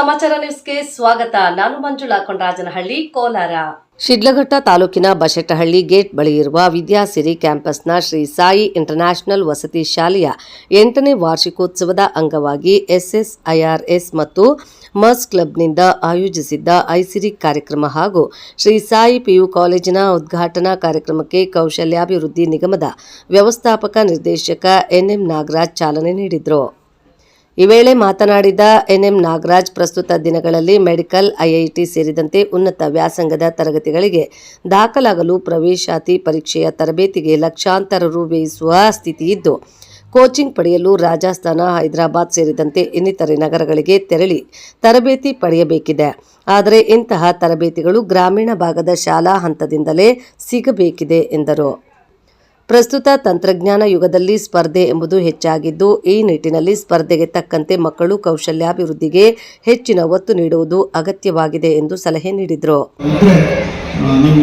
ಸಮಾಚಾರ ನ್ಯೂಸ್ಗೆ ಸ್ವಾಗತ. ನಾನು ಮಂಜುಳಾ ಕೊಂಡರಾಜನಹಳ್ಳಿ ಕೋಲಾರ. ಶಿಡ್ಲಘಟ್ಟ ತಾಲೂಕಿನ ಬಶೆಟ್ಟಹಳ್ಳಿ ಗೇಟ್ ಬಳಿ ಇರುವ ವಿದ್ಯಾಸಿರಿ ಕ್ಯಾಂಪಸ್ನ ಶ್ರೀ ಸಾಯಿ ಇಂಟರ್ನ್ಯಾಷನಲ್ ವಸತಿ ಶಾಲೆಯ ಎಂಟನೇ ವಾರ್ಷಿಕೋತ್ಸವದ ಅಂಗವಾಗಿ ಎಸ್ಎಸ್ಐಆರ್ಎಸ್ ಮತ್ತು ಮಸ್ ಕ್ಲಬ್ನಿಂದ ಆಯೋಜಿಸಿದ್ದ ಐಸಿರಿ ಕಾರ್ಯಕ್ರಮ ಹಾಗೂ ಶ್ರೀ ಸಾಯಿ ಪಿಯು ಕಾಲೇಜಿನ ಉದ್ಘಾಟನಾ ಕಾರ್ಯಕ್ರಮಕ್ಕೆ ಕೌಶಲ್ಯಾಭಿವೃದ್ಧಿ ನಿಗಮದ ವ್ಯವಸ್ಥಾಪಕ ನಿರ್ದೇಶಕ ಎನ್ಎಂ ನಾಗರಾಜ್ ಚಾಲನೆ ನೀಡಿದರು. ಈ ವೇಳೆ ಮಾತನಾಡಿದ ಎನ್ಎಂ ನಾಗರಾಜ್, ಪ್ರಸ್ತುತ ದಿನಗಳಲ್ಲಿ ಮೆಡಿಕಲ್, ಐಐಟಿ ಸೇರಿದಂತೆ ಉನ್ನತ ವ್ಯಾಸಂಗದ ತರಗತಿಗಳಿಗೆ ದಾಖಲಾಗಲು ಪ್ರವೇಶಾತಿ ಪರೀಕ್ಷೆಯ ತರಬೇತಿಗೆ ಲಕ್ಷಾಂತರ ರು ವ್ಯಯಿಸುವ ಸ್ಥಿತಿ ಇದ್ದು, ಕೋಚಿಂಗ್ ಪಡೆಯಲು ರಾಜಸ್ಥಾನ, ಹೈದರಾಬಾದ್ ಸೇರಿದಂತೆ ಇನ್ನಿತರೆ ನಗರಗಳಿಗೆ ತೆರಳಿ ತರಬೇತಿ ಪಡೆಯಬೇಕಿದೆ. ಆದರೆ ಇಂತಹ ತರಬೇತಿಗಳು ಗ್ರಾಮೀಣ ಭಾಗದ ಶಾಲಾ ಹಂತದಿಂದಲೇ ಸಿಗಬೇಕಿದೆ ಎಂದರು. ಪ್ರಸ್ತುತ ತಂತ್ರಜ್ಞಾನ ಯುಗದಲ್ಲಿ ಸ್ಪರ್ಧೆ ಎಂಬುದು ಹೆಚ್ಚಾಗಿದ್ದು, ಈ ನಿಟ್ಟಿನಲ್ಲಿ ಸ್ಪರ್ಧೆಗೆ ತಕ್ಕಂತೆ ಮಕ್ಕಳು ಕೌಶಲ್ಯಾಭಿವೃದ್ಧಿಗೆ ಹೆಚ್ಚಿನ ಒತ್ತು ನೀಡುವುದು ಅಗತ್ಯವಾಗಿದೆ ಎಂದು ಸಲಹೆ ನೀಡಿದರು.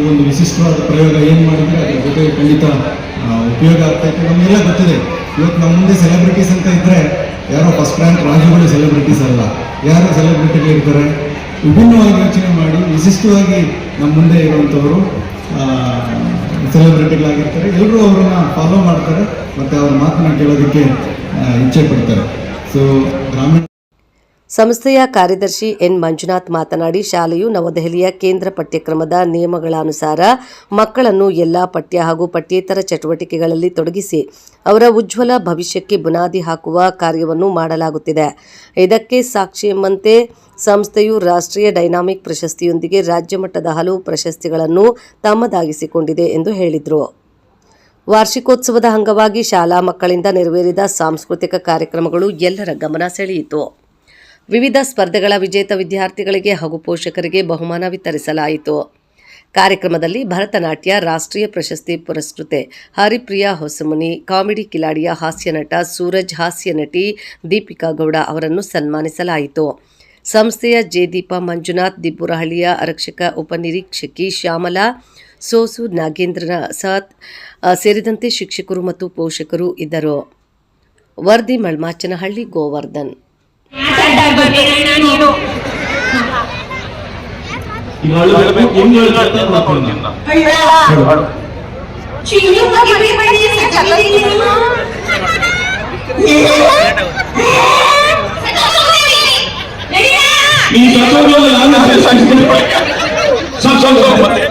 ಒಂದು ಪ್ರಯೋಗ ಏನು ಉಪಯೋಗ ಆಗ್ತೈತೆ ನಮಗೆಲ್ಲ ಗೊತ್ತಿದೆ. ಇವತ್ತು ನಮ್ಮ ಮುಂದೆ ಸೆಲೆಬ್ರಿಟೀಸ್ ಅಂತ ಇದ್ರೆ ಯಾರೋ ಫಸ್ಟ್ ರ್ಯಾಂಕ್ ರಾಜುಗಳು ಸೆಲೆಬ್ರಿಟೀಸ್ ಅಲ್ಲ. ಯಾರು ಸೆಲೆಬ್ರಿಟಿಗಳು ಇರ್ತಾರೆ? ವಿಭಿನ್ನವಾಗಿ ಯೋಚನೆ ಮಾಡಿ, ವಿಶಿಷ್ಟವಾಗಿ ನಮ್ಮ ಮುಂದೆ ಇರುವಂಥವರು ಸೆಲೆಬ್ರಿಟಿಗಳಾಗಿರ್ತಾರೆ ಎಲ್ಲರೂ ಅವರನ್ನ ಫಾಲೋ ಮಾಡ್ತಾರೆ ಮತ್ತು ಅವ್ರ ಮಾತನ್ನ ಕೇಳೋದಕ್ಕೆ ಇಚ್ಛೆ ಪಡ್ತಾರೆ. ಸೊ ಗ್ರಾಮೀಣ ಸಂಸ್ಥೆಯ ಕಾರ್ಯದರ್ಶಿ ಎನ್. ಮಂಜುನಾಥ್ ಮಾತನಾಡಿ, ಶಾಲೆಯು ನವದೆಹಲಿಯ ಕೇಂದ್ರ ಪಠ್ಯಕ್ರಮದ ನಿಯಮಗಳ ಅನುಸಾರ ಮಕ್ಕಳನ್ನು ಎಲ್ಲ ಪಠ್ಯ ಹಾಗೂ ಪಠ್ಯೇತರ ಚಟುವಟಿಕೆಗಳಲ್ಲಿ ತೊಡಗಿಸಿ, ಅವರ ಉಜ್ವಲ ಭವಿಷ್ಯಕ್ಕೆ ಬುನಾದಿ ಹಾಕುವ ಕಾರ್ಯವನ್ನು ಮಾಡಲಾಗುತ್ತಿದೆ. ಇದಕ್ಕೆ ಸಾಕ್ಷಿ ಎಂಬಂತೆ, ಸಂಸ್ಥೆಯು ರಾಷ್ಟ್ರೀಯ ಡೈನಾಮಿಕ್ ಪ್ರಶಸ್ತಿಯೊಂದಿಗೆ ರಾಜ್ಯ ಮಟ್ಟದ ಹಲವು ಪ್ರಶಸ್ತಿಗಳನ್ನು ತಮ್ಮದಾಗಿಸಿಕೊಂಡಿದೆ ಎಂದು ಹೇಳಿದರು. ವಾರ್ಷಿಕೋತ್ಸವದ ಅಂಗವಾಗಿ ಶಾಲಾ ಮಕ್ಕಳಿಂದ ನೆರವೇರಿದ ಸಾಂಸ್ಕೃತಿಕ ಕಾರ್ಯಕ್ರಮಗಳು ಎಲ್ಲರ ಗಮನ ಸೆಳೆಯಿತು. ವಿವಿಧ ಸ್ಪರ್ಧೆಗಳ ವಿಜೇತ ವಿದ್ಯಾರ್ಥಿಗಳಿಗೆ ಹಾಗೂ ಪೋಷಕರಿಗೆ ಬಹುಮಾನ ವಿತರಿಸಲಾಯಿತು. ಕಾರ್ಯಕ್ರಮದಲ್ಲಿ ಭರತನಾಟ್ಯ, ರಾಷ್ಟ್ರೀಯ ಪ್ರಶಸ್ತಿ ಪುರಸ್ಕೃತೆ, ಹರಿಪ್ರಿಯಾ ಹೊಸಮುನಿ, ಕಾಮಿಡಿ ಕಿಲಾಡಿಯ ಹಾಸ್ಯ ನಟ ಸೂರಜ್, ಹಾಸ್ಯ ನಟಿ ದೀಪಿಕಾ ಗೌಡ ಅವರನ್ನು ಸನ್ಮಾನಿಸಲಾಯಿತು. ಸಂಸ್ಥೆಯ ಜಯದೀಪ ಮಂಜುನಾಥ್, ದಿಬ್ಬುರಹಳ್ಳಿಯ ಆರಕ್ಷಕ ಉಪನಿರೀಕ್ಷಕಿ ಶ್ಯಾಮಲಾ, ಸೋಸು ನಾಗೇಂದ್ರ ಸಾತ್ ಸೇರಿದಂತೆ ಶಿಕ್ಷಕರು ಮತ್ತು ಪೋಷಕರು ಇದ್ದರು. ವರ್ದಿ ಮಳ್ಮಾಚನಹಳ್ಳಿ ಗೋವರ್ಧನ್. ಚೀನಿ ಮುಗಿಬೇಡಿ ಸಕಲೇನು ಈ ತತ್ವಗಳನ್ನು ನಾನು ಅನುಸರಿಸಿದ್ದೇನೆ. ಸ್ವಲ್ಪ ಸ್ವಲ್ಪ ಮತ್ತೆ.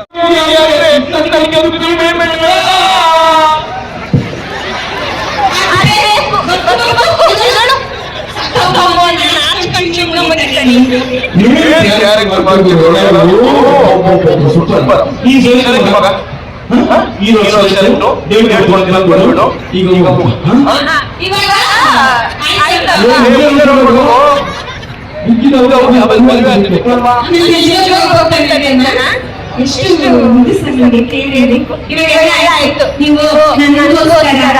ಅಂತ ಬಂದ್ಬಿಡು. ಈಗ? ಇವಾಗ ನೀವು ನನ್ನಗೋಸ್ಕರ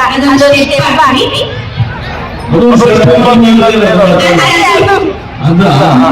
அதான்.